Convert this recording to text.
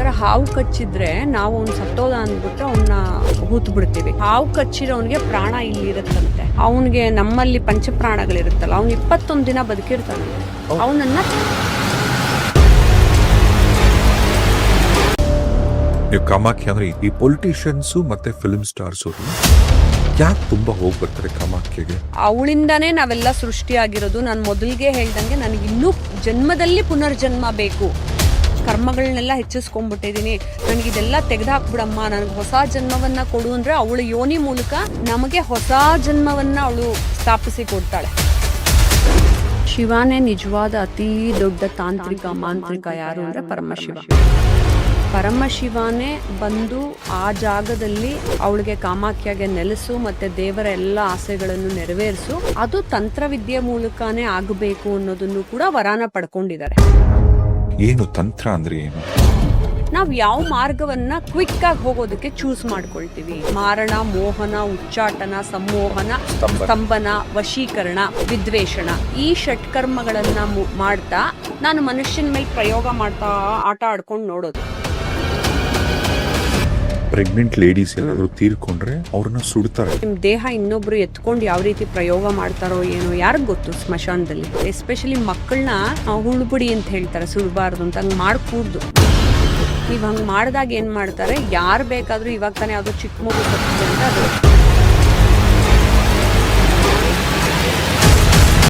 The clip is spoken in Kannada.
ಹಾವು ಕಚ್ಚಿದ್ರೆ ನಾವು ಅವ್ನು ಸತ್ತೋದ ಅಂದ್ಬಿಟ್ಟು ಅವನ್ನ ಹೂತ್ ಬಿಡ್ತೀವಿ ಹಾವು ಕಚ್ಚಿರೋನ್ಗೆ ಪ್ರಾಣ ಇಲ್ಲಿ ಇರುತ್ತಂತೆ ಅವನಿಗೆ ನಮ್ಮಲ್ಲಿ ಪಂಚಪ್ರಾಣಗಳಿರುತ್ತಲ್ಲ ಅವ್ನು ಇಪ್ಪತ್ತೊಂದು ದಿನ ಬದುಕಿರ್ತಾನೆ. ಅವನನ್ನ ನೀವು ಕಾಮಾಖ್ಯ ಅಂದ್ರೆ ಈ ಪೊಲಿಟಿಷಿಯನ್ಸು ಮತ್ತೆ ಫಿಲ್ಮ್ ಸ್ಟಾರ್ಸ್ ಯಾಕೆ ತುಂಬಾ ಹೋಗಿ ಬರ್ತಾರೆ ಕಾಮಾಖ್ಯಗೆ ಅವಳಿಂದಾನೇ ನಾವೆಲ್ಲ ಸೃಷ್ಟಿಯಾಗಿರೋದು. ನಾನು ಮೊದಲಿಗೆ ಹೇಳ್ದಂಗೆ ನನಗೆ ಇನ್ನೂ ಜನ್ಮದಲ್ಲಿ ಪುನರ್ಜನ್ಮ ಬೇಕು. ಕರ್ಮಗಳನ್ನೆಲ್ಲ ಹೆಚ್ಚಿಸ್ಕೊಂಡ್ಬಿಟ್ಟಿದೀನಿ. ನನಗಿದೆಲ್ಲ ತೆಗೆದುಹಾಕ್ಬಿಡಮ್ಮ ನನಗೆ ಹೊಸ ಜನ್ಮವನ್ನ ಕೊಡು ಅಂದ್ರೆ ಅವಳು ಯೋನಿ ಮೂಲಕ ನಮಗೆ ಹೊಸ ಜನ್ಮವನ್ನ ಅವಳು ಸ್ಥಾಪಿಸಿ ಕೊಡ್ತಾಳೆ. ಶಿವನೇ ನಿಜವಾದ ಅತಿ ದೊಡ್ಡ ತಾಂತ್ರಿಕ ಮಾಂತ್ರಿಕ ಯಾರು ಅಂದ್ರೆ ಪರಮಶಿವ. ಪರಮಶಿವನೇ ಬಂದು ಆ ಜಾಗದಲ್ಲಿ ಅವಳಿಗೆ ಕಾಮಾಖ್ಯಗೆ ನೆಲೆಸು ಮತ್ತೆ ದೇವರ ಎಲ್ಲ ಆಸೆಗಳನ್ನು ನೆರವೇರಿಸು. ಅದು ತಂತ್ರವಿದ್ಯೆ ಮೂಲಕನೇ ಆಗಬೇಕು ಅನ್ನೋದನ್ನು ಕೂಡ ವರಾನ ಪಡ್ಕೊಂಡಿದ್ದಾರೆ. ಏನು ತಂತ್ರ ಅಂದ್ರೆ ಏನು? ನಾವು ಯಾವ ಮಾರ್ಗವನ್ನ ಕ್ವಿಕ್ ಆಗಿ ಹೋಗೋದಕ್ಕೆ ಚೂಸ್ ಮಾಡ್ಕೊಳ್ತೀವಿ. ಮಾರಣ ಮೋಹನ ಉಚ್ಚಾಟನ ಸಂಮೋಹನ ಸ್ತಂಭನ. ವಶೀಕರಣ ವಿದ್ವೇಷಣ. ಈ ಷಟ್ಕರ್ಮಗಳನ್ನ ಮಾಡ್ತಾ ನಾನು ಮನುಷ್ಯನ ಮೇಲೆ ಪ್ರಯೋಗ ಮಾಡ್ತಾ ಆಟ ಆಡ್ಕೊಂಡು ನೋಡೋದು. ಪ್ರೆಗ್ನೆಂಟ್ ಲೇಡೀಸ್ ಏನಾದ್ರು ತೀರ್ಕೊಂಡ್ರೆ ಅವ್ರನ್ನ ಸುಡ್ತಾರೆ. ನಿಮ್ ದೇಹ ಇನ್ನೊಬ್ರು ಎತ್ಕೊಂಡು ಯಾವ ರೀತಿ ಪ್ರಯೋಗ ಮಾಡ್ತಾರೋ ಏನೋ ಯಾರಿಗ್ ಗೊತ್ತು ಸ್ಮಶಾನದಲ್ಲಿ? ಎಸ್ಪೆಷಲಿ ಮಕ್ಕಳನ್ನ ಹುಳ್ಬಿಡಿ ಅಂತ ಹೇಳ್ತಾರೆ, ಸುಡಬಾರ್ದು ಅಂತ ಹಂಗ್ ಮಾಡ್ಕೂಡ್ದು. ನೀವ್ ಹಂಗ್ ಮಾಡಿದಾಗ ಏನ್ ಮಾಡ್ತಾರೆ? ಯಾರು ಬೇಕಾದ್ರೂ ಇವಾಗ ತಾನೇ ಯಾವ್ದೋ ಚಿಕ್ಕ ಮಗು ಅಂತ ಅದು